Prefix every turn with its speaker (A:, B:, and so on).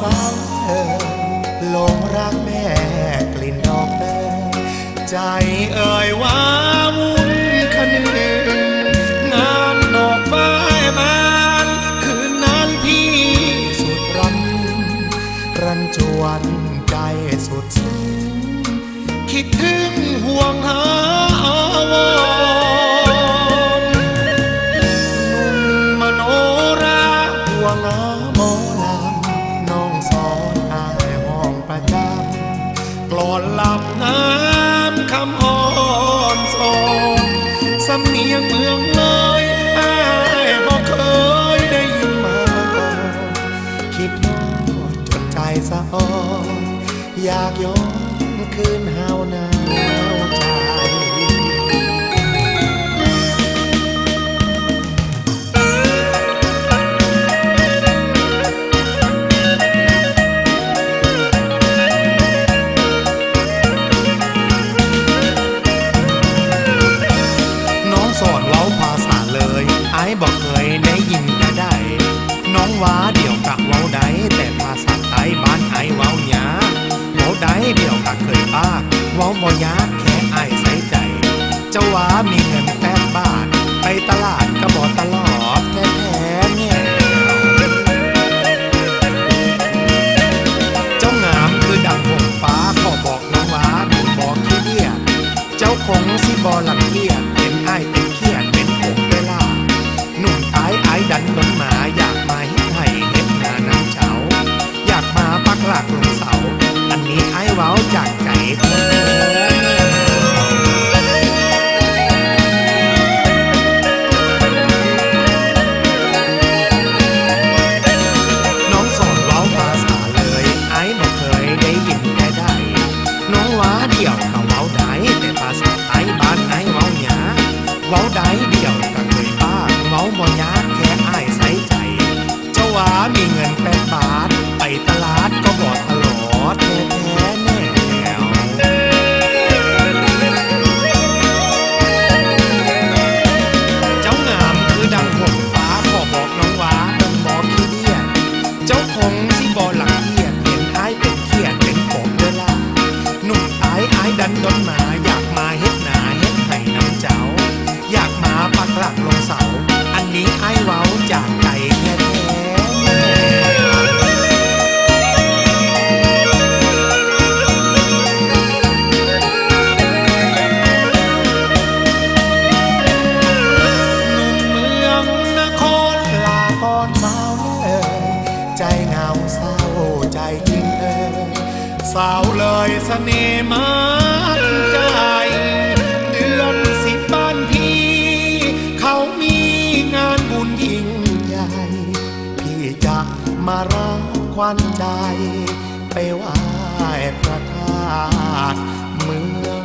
A: สาวเอ่ยหลงรักแม่กลิ่นดอกเตยใจเอ่ยว่าวุ่นคนึงงานดอกไม้บานคืนนั้นพี่สุดรันรันจวนใจสุดซึ้งคิดถึงห่วงหาอาวรนุ่มมโนราห่วงหาม อนหลับน้ำคำอ่อนสอนสำเนียงเมืองเลยอายบอกเคยได้ยินมาก่อนคิดนอดจนใจสะอ่อนอยากย้อนคืนหาวนาวใจ ว้าบ่ยากแค่ไอใส่ใจเจ้าว่ามีเงินแปดบาท ไปตลาดก็บอกตลอดแท้ๆเนี่ยเจ้างามคือดังหงฟ้าขอบอกน้องว่าดูบอกขี้เดียดเจ้าคงสิบอลังเกียจเป็นอายเป็นเครียดเป็นผมเวลาหนุ่มตายอายดันนนหมาอยากมาเฮ็ดให้เฮ็ดนาน้ำเฉาอยากมาปักหลักลงเสาอันนี้ไอ้ายเว้าจากใจ ยได้ยินแต่ได้ น้องว้าเดี่ยวก็เว้าได้ ดันดนหมาอยากมาเฮ็ดหนาเฮ็ดให้น้ำเจ้า อยากมาปักหลักลงเสา อันนี้ไอ้เว้าจากใจแท้ๆเมืองนครลาก่อนสาวเลยใจเหงาเศร้าใจจริงเอ่ยสาวเลยเสน่ห์มัน มารับควันใจ ไปไหว้พระธาตุเมือง